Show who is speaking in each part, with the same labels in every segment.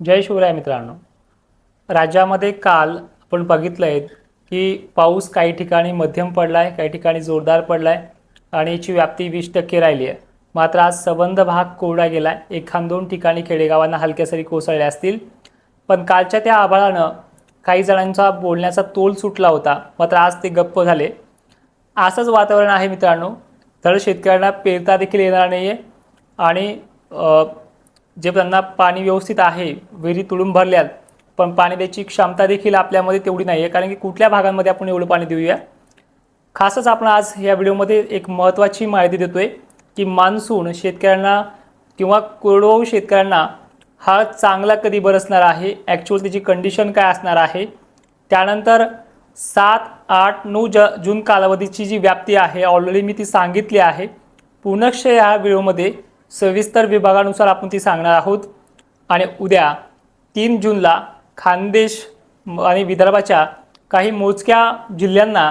Speaker 1: जय शिवराय मित्रांनो. राज्यामध्ये काल आपण बघितलं आहे की पाऊस काही ठिकाणी मध्यम पडला आहे काही ठिकाणी जोरदार पडला आहे आणि याची व्याप्ती वीस टक्के राहिली आहे. मात्र आज सबंध भाग कोरडा गेला आहे एखाद दोन ठिकाणी खेडेगावांना हलक्या सरी कोसळल्या असतील. पण कालच्या त्या आभाळानं काही जणांचा बोलण्याचा तोल सुटला होता. मात्र आज ते गप्प झाले. असंच वातावरण आहे मित्रांनो. तर शेतकऱ्यांना पेरता देखील येणार नाही आहे आणि जे त्यांना पाणी व्यवस्थित आहे विहिरी तुडून भरल्यात पण पाणी द्यायची क्षमता देखील आपल्यामध्ये तेवढी नाही आहे कारण की कुठल्या भागांमध्ये आपण एवढं पाणी देऊया? खासच आपण आज या व्हिडिओमध्ये एक महत्त्वाची माहिती देतोय की मान्सून शेतकऱ्यांना किंवा कोरडवाहू शेतकऱ्यांना हा चांगला कधी बरसणार आहे? ॲक्च्युअल त्याची कंडिशन काय असणार आहे? त्यानंतर सात आठ नऊ ज जून कालावधीची जी व्याप्ती आहे ऑलरेडी मी ती सांगितली आहे. पुनश्च या व्हिडिओमध्ये सविस्तर विभागानुसार आपण ती सांगणार आहोत. आणि उद्या तीन जूनला खानदेश आणि विदर्भाच्या काही मोजक्या जिल्ह्यांना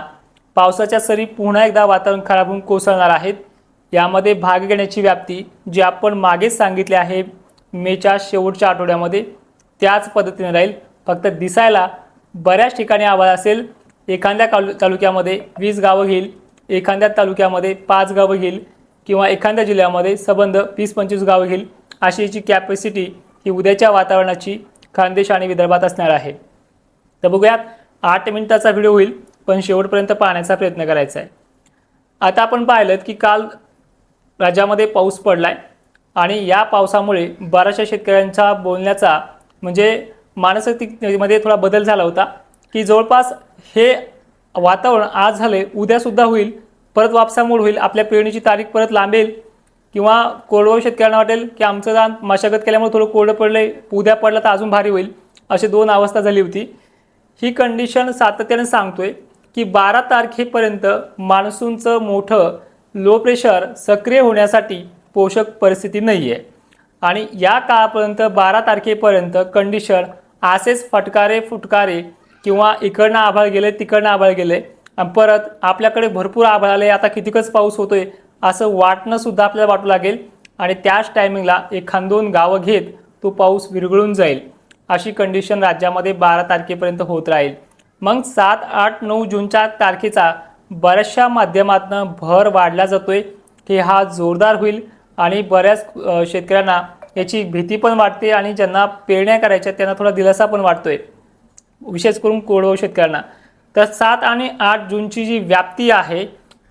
Speaker 1: पावसाच्या सरी पुन्हा एकदा वातावरण खराब होऊन कोसळणार आहेत. यामध्ये भाग घेण्याची व्याप्ती जी आपण मागेच सांगितली आहे मेच्या शेवटच्या आठवड्यामध्ये त्याच पद्धतीने राहील. फक्त दिसायला बऱ्याच ठिकाणी आवाज असेल. एखाद्या कालु तालुक्यामध्ये वीस गावं घेईल. एखाद्या तालुक्यामध्ये पाच गावं घेईल. किंवा एखाद्या जिल्ह्यामध्ये सबंध वीस पंचवीस गावं घेईल अशी याची कॅपॅसिटी ही उद्याच्या वातावरणाची खानदेश आणि विदर्भात असणार आहे. तर बघूयात आठ मिनिटाचा व्हिडिओ होईल पण शेवटपर्यंत पाहण्याचा प्रयत्न करायचा आहे. आता आपण पाहिलं की काल राज्यामध्ये पाऊस पडला आहे आणि या पावसामुळे बऱ्याचशा शेतकऱ्यांचा बोलण्याचा म्हणजे मानसिकतेमध्ये थोडा बदल झाला होता की जवळपास हे वातावरण आज झाले उद्यासुद्धा होईल परत वापसामूळ होईल. आपल्या पेरणीची तारीख परत लांबेल. किंवा कोरडवाहू शेतकऱ्यांना वाटेल की आमचं रान मशागत केल्यामुळे थोडं कोरडं पडलं आहे उद्या पडलं तर अजून भारी होईल अशी दोन अवस्था झाली होती. ही कंडिशन सातत्याने सांगतोय की बारा तारखेपर्यंत मान्सूनचं मोठं लो प्रेशर सक्रिय होण्यासाठी पोषक परिस्थिती नाही आहे आणि या काळापर्यंत बारा तारखेपर्यंत कंडिशन असेच फटकारे फुटकारे किंवा इकडनं आभाळ गेले तिकडनं आभाळ गेले परत आपल्याकडे भरपूर आभाळ आले आता कितीकच पाऊस होतोय असं वाटणं सुद्धा आपल्याला वाटू लागेल. आणि त्याच टायमिंगला एखाद दोन गावं घेत तो पाऊस विरघळून जाईल. अशी कंडिशन राज्यामध्ये बारा तारखेपर्यंत होत राहील. मग सात आठ नऊ जूनच्या तारखेचा बऱ्याचशा माध्यमातनं भर वाढला जातोय. की हा जोरदार होईल आणि बऱ्याच शेतकऱ्यांना याची भीती पण वाटते आणि ज्यांना पेरण्या करायच्या त्यांना थोडा दिलासा पण वाटतोय. विशेष करून कोरडवाहू शेतकऱ्यांना. तर सात आणि आठ जूनची जी व्याप्ती आहे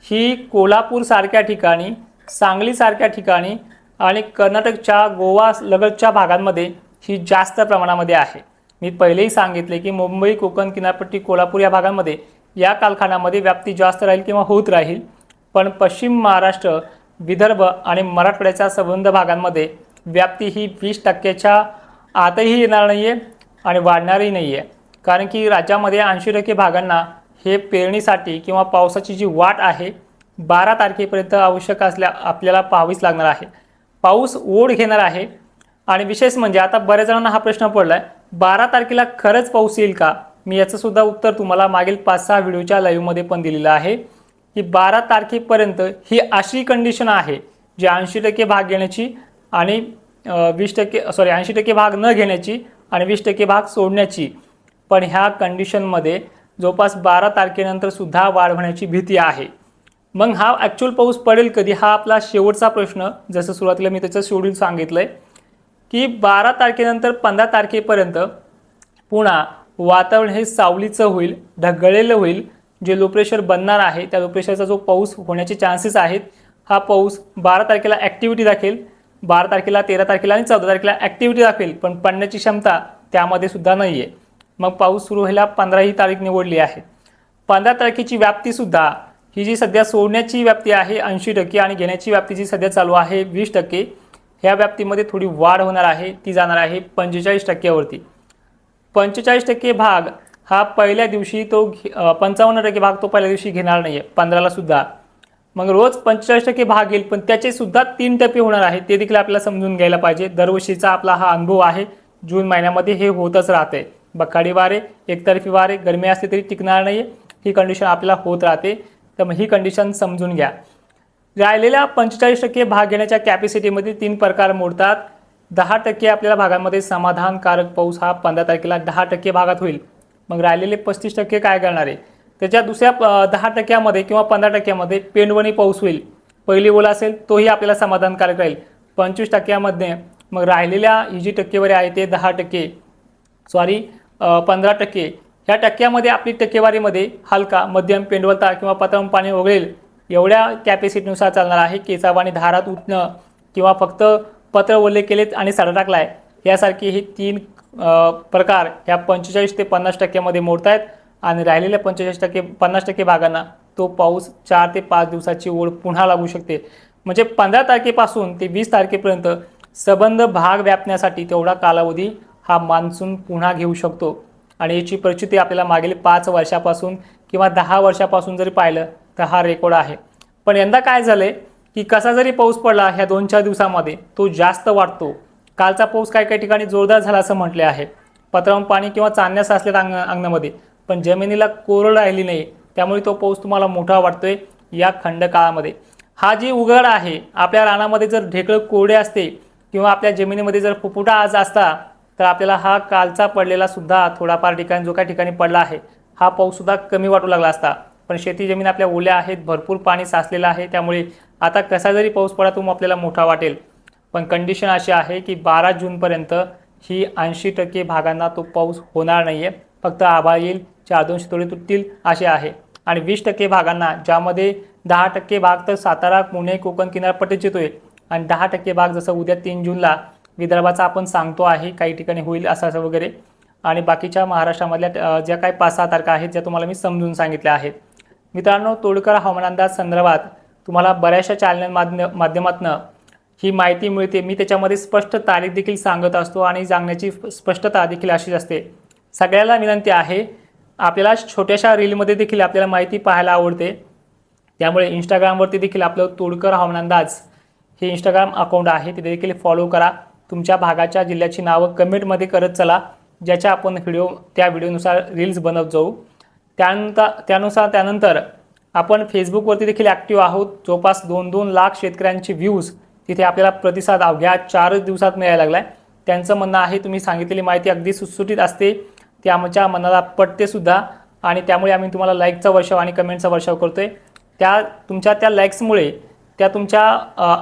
Speaker 1: ही कोल्हापूरसारख्या ठिकाणी सांगलीसारख्या ठिकाणी आणि कर्नाटकच्या गोवा लगतच्या भागांमध्ये ही जास्त प्रमाणामध्ये आहे. मी पहिलेही सांगितले की मुंबई कोकण किनारपट्टी कोल्हापूर या भागांमध्ये या कालखंडामध्ये व्याप्ती जास्त राहील किंवा होत राहील. पण पश्चिम महाराष्ट्र विदर्भ आणि मराठवाड्याच्या संबंध भागांमध्ये व्याप्ती ही वीस टक्क्याच्या आतही येणार नाही आहे आणि वाढणारही नाही आहे कारण की राज्यामध्ये ऐंशी टक्के भागांना हे पेरणीसाठी किंवा पावसाची जी वाट आहे बारा तारखेपर्यंत आवश्यक असल्या आपल्याला पाहावीच लागणार आहे. पाऊस ओढ घेणार आहे. आणि विशेष म्हणजे आता बऱ्याच जणांना हा प्रश्न पडला आहे बारा तारखेला खरंच पाऊस येईल का? मी याचंसुद्धा उत्तर तुम्हाला मागील पाच सहा व्हिडिओच्या लाईव्हमध्ये पण दिलेलं आहे की बारा तारखेपर्यंत ही अशी कंडिशन आहे जी ऐंशी टक्के भाग घेण्याची आणि वीस टक्के सॉरी ऐंशी टक्के भाग न घेण्याची आणि वीस टक्के भाग सोडण्याची पण ह्या कंडिशनमध्ये जवळपास बारा तारखेनंतर सुद्धा वाढ होण्याची भीती आहे. मग हा ॲक्च्युअल पाऊस पडेल कधी? हा आपला शेवटचा प्रश्न. जसं सुरुवातीला मी त्याचं शेड्यूल सांगितलं आहे की बारा तारखेनंतर पंधरा तारखेपर्यंत पुन्हा वातावरण हे सावलीचं होईल ढगळलेलं होईल. जे लो प्रेशर बनणार आहे त्या लो प्रेशरचा जो पाऊस होण्याचे चान्सेस आहेत हा पाऊस बारा तारखेला ॲक्टिव्हिटी दाखेल बारा तारखेला तेरा तारखेला आणि चौदा तारखेला ॲक्टिव्हिटी दाखवेल. पण पडण्याची क्षमता त्यामध्ये सुद्धा नाही आहे मग पाऊस सुरू व्हायला पंधरा ही तारीख निवडली आहे. पंधरा तारखेची व्याप्तीसुद्धा ही जी सध्या सोडण्याची व्याप्ती आहे ऐंशी टक्के आणि घेण्याची व्याप्ती जी सध्या चालू आहे वीस टक्के ह्या व्याप्तीमध्ये थोडी वाढ होणार आहे ती जाणार आहे पंचेचाळीस टक्क्यावरती. पंचेचाळीस टक्के भाग हा पहिल्या दिवशी तो घे- पंचावन्न टक्के भाग तो पहिल्या दिवशी घेणार नाही आहे पंधराला सुद्धा. मग रोज पंचेचाळीस टक्के भाग येईल पण त्याचे सुद्धा तीन टप्पे होणार आहे ते देखील आपल्याला समजून घ्यायला पाहिजे. दरवर्षीचा आपला हा अनुभव आहे जून महिन्यामध्ये हे होतच राहते बकाडी वारे एकतर्फी वारे गरमी असली तरी टिकणार नाही ही कंडिशन आपल्याला होत राहते. तर मग ही कंडिशन समजून घ्या. राहिलेल्या पंचेचाळीस टक्के भाग घेण्याच्या कॅपॅसिटीमध्ये तीन प्रकार मोडतात. दहा टक्के आपल्याला भागांमध्ये समाधानकारक पाऊस हा पंधरा तारखेला दहा टक्के भागात होईल. मग राहिलेले पस्तीस टक्के काय करणार आहे? त्याच्या दुसऱ्या दहा टक्क्यामध्ये किंवा पंधरा टक्क्यामध्ये पेंडवणी पाऊस होईल. पहिली ओला असेल तोही आपल्याला समाधानकारक राहील. पंचवीस टक्क्यामध्ये मग राहिलेल्या ही जी टक्केवारी आहे ते दहा टक्के. सॉरी पंधरा टक्के. ह्या टक्क्यामध्ये आपली टक्केवारीमध्ये हलका मध्यम पेंडवलता किंवा पत्रम पाणी वगळेल एवढ्या कॅपॅसिटीनुसार चालणार आहे केचावाने धारात उठणं किंवा फक्त पत्र ओले केलेत आणि सडा आहे यासारखे हे तीन प्रकार ह्या पंचेचाळीस ते पन्नास टक्क्यामध्ये मोडत आहेत आणि राहिलेल्या पंचेचाळीस टक्के पन्नास टक्के भागांना तो पाऊस चार ते पाच दिवसाची ओढ पुन्हा लागू शकते. म्हणजे पंधरा तारखेपासून ते वीस तारखेपर्यंत सबंध भाग व्यापण्यासाठी तेवढा कालावधी हा मान्सून पुन्हा घेऊ शकतो. आणि याची परिस्थिती आपल्याला मागील पाच वर्षापासून किंवा दहा वर्षापासून जरी पाहिलं तर हा रेकॉर्ड आहे. पण यंदा काय झालं आहे की कसा जरी पाऊस पडला ह्या दोन चार दिवसामध्ये तो जास्त वाटतो कालचा पाऊस काही काही ठिकाणी जोरदार झाला असं म्हटले आहे. पत्रावून पाणी किंवा चांदण्या साचल्यात अंग अंगणामध्ये. पण जमिनीला कोरड राहिली नाही त्यामुळे तो पाऊस तुम्हाला मोठा वाटतोय या खंड काळामध्ये. हा जी उघड आहे आपल्या रानामध्ये जर ढेकळं कोरडे असते किंवा आपल्या जमिनीमध्ये जर फुफुटा आज असता तर आपल्याला हा कालचा पडलेला सुद्धा थोडाफार ठिकाणी जो काही ठिकाणी पडला आहे हा पाऊससुद्धा कमी वाटू लागला असता. पण शेती जमीन आपल्या ओल्या आहेत भरपूर पाणी साचलेलं आहे त्यामुळे आता कसा जरी पाऊस पडा तो आपल्याला मोठा वाटेल. पण कंडिशन अशी आहे की बारा जूनपर्यंत ही ऐंशी टक्के भागांना तो पाऊस होणार नाही आहे फक्त आभाळ येईल चार दोन शितोळे तुटतील असे आहे. आणि वीस टक्के भागांना ज्यामध्ये दहा टक्के भाग तर सातारा पुणे कोकण किनारपट्टीत आहे आणि दहा टक्के भाग जसं उद्या तीन जूनला विदर्भाचा आपण सांगतो आहे काही ठिकाणी होईल असं असं वगैरे. आणि बाकीच्या महाराष्ट्रामधल्या ज्या काही पाच सहा तारखा आहेत ज्या तुम्हाला मी समजून सांगितल्या आहेत. मित्रांनो तोडकर हवामान अंदाज संदर्भात तुम्हाला बऱ्याचशा चॅनल माध्य माध्यमातून ही माहिती मिळते. मी त्याच्यामध्ये स्पष्ट तारीख देखील सांगत असतो आणि सांगण्याची स्पष्टता देखील अशीच असते. सगळ्याला विनंती आहे आपल्याला छोट्याशा रीलमध्ये देखील आपल्याला माहिती पाहायला आवडते. त्यामुळे इंस्टाग्रामवरती देखील आपलं तोडकर हवामान अंदाज हे इंस्टाग्राम अकाउंट आहे तिथे देखील फॉलो करा. तुमच्या भागाच्या जिल्ह्याची नावं कमेंटमध्ये करत चला ज्याच्या आपण व्हिडिओ त्या व्हिडिओनुसार रील्स बनवत जाऊ. त्यानंतर त्यानुसार त्यानंतर आपण फेसबुकवरती देखील ॲक्टिव्ह आहोत. जवळपास दोन दोन लाख शेतकऱ्यांचे व्ह्यूज तिथे आपल्याला प्रतिसाद अवघ्या चारच दिवसात मिळायला लागला आहे त्यांचं म्हणणं आहे तुम्ही सांगितलेली माहिती अगदी सुटसुटीत असते. ती आमच्या मनाला पटतेसुद्धा आणि त्यामुळे आम्ही तुम्हाला लाईकचा वर्षाव आणि कमेंटचा वर्षाव करतो आहे त्या तुमच्या त्या लाईक्समुळे त्या तुमच्या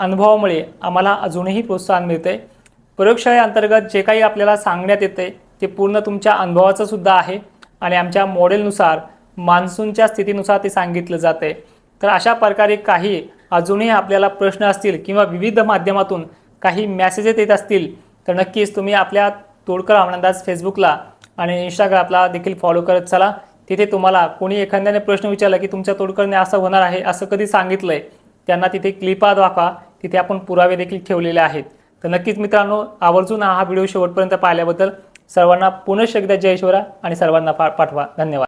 Speaker 1: अनुभवामुळे आम्हाला अजूनही प्रोत्साहन मिळतं आहे प्रयोगशाळेअंतर्गत जे काही आपल्याला सांगण्यात येते ते पूर्ण तुमच्या अनुभवाचं सुद्धा आहे आणि आमच्या मॉडेलनुसार मान्सूनच्या स्थितीनुसार ते सांगितलं जाते तर अशा प्रकारे काही अजूनही आपल्याला प्रश्न असतील किंवा विविध माध्यमातून काही मेसेजेस येत असतील तर नक्कीच तुम्ही आपल्या तोडकर आनंदाज फेसबुकला आणि इंस्टाग्रामला देखील फॉलो करत चला. तिथे तुम्हाला कोणी एखाद्याने प्रश्न विचारला की तुमच्या तोडकरने असं होणार आहे असं कधी सांगितलं आहे त्यांना तिथे क्लिपा दाखवा. तिथे आपण पुरावे देखील ठेवलेले आहेत. तर नक्कीच मित्रांनो आवर्जून हा व्हिडिओ शेवटपर्यंत पाहिल्याबद्दल सर्वांना पुनश एकदा जय शिवरा आणि सर्वांना पाठवा. धन्यवाद.